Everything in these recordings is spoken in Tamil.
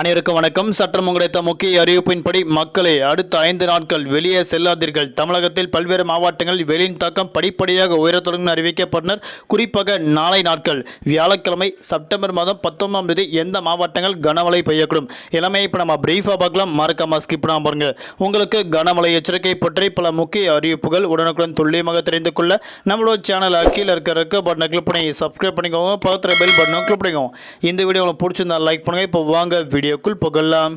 அனைவருக்கும் வணக்கம். சற்றம் கிடைத்த முக்கிய அறிவிப்பின்படி மக்களை அடுத்த ஐந்து நாட்கள் வெளியே செல்லாதீர்கள். தமிழகத்தில் பல்வேறு மாவட்டங்களில் வெளியின் தாக்கம் படிப்படியாக உயரத் தொடங்கும் அறிவிக்கப்பட்டனர். குறிப்பாக நாளை நாட்கள் வியாழக்கிழமை செப்டம்பர் மாதம் பத்தொன்பதாம் தேதி எந்த மாவட்டங்கள் கனமழை பெய்யக்கூடும். இளமையை இப்போ நம்ம பிரீஃபாக பார்க்கலாம். மறக்காம ஸ்கிப் பண்ணாம பாருங்க. உங்களுக்கு கனமழை எச்சரிக்கை பற்றி பல முக்கிய அறிவிப்புகள் உடனுக்குடன் துல்லியமாக தெரிந்து கொள்ள நம்மளோட சேனலை கீழே இருக்கிற இருக்க பட்டனை கிளிக் பண்ணி சப்ஸ்கிரைப் பண்ணிக்கோங்க. பக்கத்தில் பெல் பட்டனும் கிளிக் பண்ணிக்கோங்க. இந்த வீடியோ உங்களுக்கு பிடிச்சிருந்தா லைக் பண்ணுங்கள் இப்போ வாங்க வீடியோக்குள் புகழலாம்.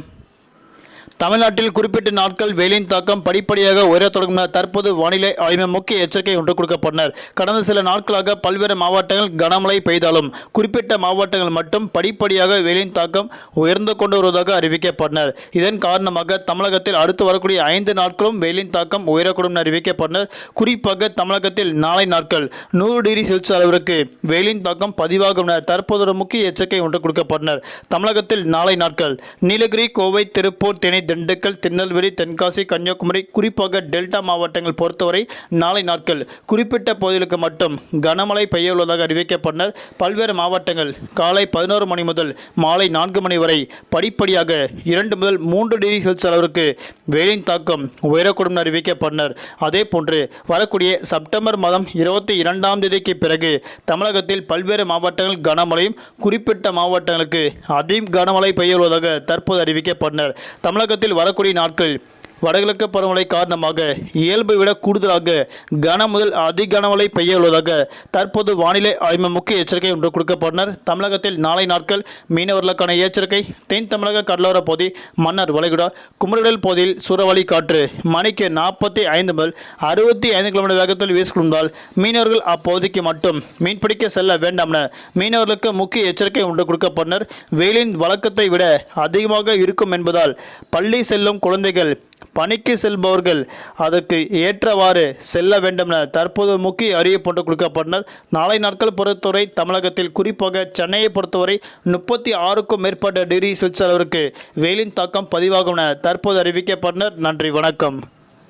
தமிழ்நாட்டில் குறிப்பிட்ட நாட்கள் வெயிலின் தாக்கம் படிப்படியாக உயரத் தொடங்கும் தற்போது வானிலை ஆய்வு முக்கிய எச்சரிக்கை ஒன்று கொடுக்கப்பட்டனர். கடந்த சில நாட்களாக பல்வேறு மாவட்டங்கள் கனமழை பெய்தாலும் குறிப்பிட்ட மாவட்டங்கள் மட்டும் படிப்படியாக வெயிலின் தாக்கம் உயர்ந்து கொண்டு வருவதாக அறிவிக்கப்பட்டனர். இதன் காரணமாக தமிழகத்தில் அடுத்து வரக்கூடிய ஐந்து நாட்களும் வெயிலின் தாக்கம் உயரக்கூடும் என அறிவிக்கப்பட்டனர். குறிப்பாக தமிழகத்தில் நாளை நாட்கள் நூறு டிகிரி செல்சியஸ் அளவிற்கு வெயிலின் தாக்கம் பதிவாகும் என தற்போது ஒரு முக்கிய எச்சரிக்கை ஒன்று கொடுக்கப்பட்டனர். தமிழகத்தில் நாளை நாட்கள் நீலகிரி கோவை திருப்பூர் தேனி திண்டுக்கல் திருநெல்வேலி தென்காசி கன்னியாகுமரி குறிப்பாக டெல்டா மாவட்டங்கள் பொறுத்தவரை நாளை நாட்கள் குறிப்பிட்ட பகுதிகளுக்கு மட்டும் கனமழை பெய்ய உள்ளதாக அறிவிக்கப்பட்டனர். பல்வேறு மாவட்டங்கள் காலை பதினோரு மணி முதல் மாலை நான்கு மணி வரை படிப்படியாக இரண்டு முதல் மூன்று டிகிரி செல்சியஸ் அளவிற்கு வெயிலின் தாக்கம் உயரக்கூடும் என அறிவிக்கப்பட்டனர். அதே போன்று வரக்கூடிய செப்டம்பர் மாதம் இருபத்தி இரண்டாம் தேதிக்கு பிறகு தமிழகத்தில் பல்வேறு மாவட்டங்கள் கனமழையும் குறிப்பிட்ட மாவட்டங்களுக்கு அதிக கனமழை பெய்ய உள்ளதாக தற்போது அறிவிக்கப்பட்டனர். தமிழக தொடக்கத்தில் வரக்கூடிய நாட்கள். வடகிழக்கு பருவமழை காரணமாக இயல்பை விட கூடுதலாக கன முதல் அதி கனமழை பெய்ய உள்ளதாக தற்போது வானிலை ஆய்வு முக்கிய எச்சரிக்கை ஒன்று கொடுக்கப்பட்டனர். தமிழகத்தில் நாளை நாட்கள் மீனவர்களுக்கான எச்சரிக்கை தென் தமிழக கடலோர பகுதி மன்னர் வளைகுடா குமரடல் பகுதியில் சூறாவளி காற்று மணிக்கு நாற்பத்தி ஐந்து முதல் அறுபத்தி ஐந்து கிலோமீட்டர் வேகத்தில் வீசிக்கொண்டால் மீனவர்கள் அப்பகுதிக்கு மட்டும் மீன்பிடிக்க செல்ல வேண்டாம் என மீனவர்களுக்கு முக்கிய எச்சரிக்கை ஒன்று கொடுக்கப்பட்டனர். வெயிலின் வழக்கத்தை விட அதிகமாக இருக்கும் என்பதால் பள்ளி செல்லும் குழந்தைகள் பணிக்கு செல்பவர்கள் அதற்கு ஏற்றவாறு செல்ல வேண்டும் என தற்போது முக்கிய அறிவிப்பு ஒன்று கொடுக்கப்பட்டனர் நாளை நாட்கள் பொறுத்தவரை தமிழகத்தில் குறிப்பாக சென்னையை பொறுத்தவரை முப்பத்தி ஆறுக்கும் மேற்பட்ட டிகிரி செல்சியஸ் அளவிற்கு வெயிலின் தாக்கம் பதிவாகும் என தற்போது அறிவிக்கப்பட்டனர். நன்றி வணக்கம்.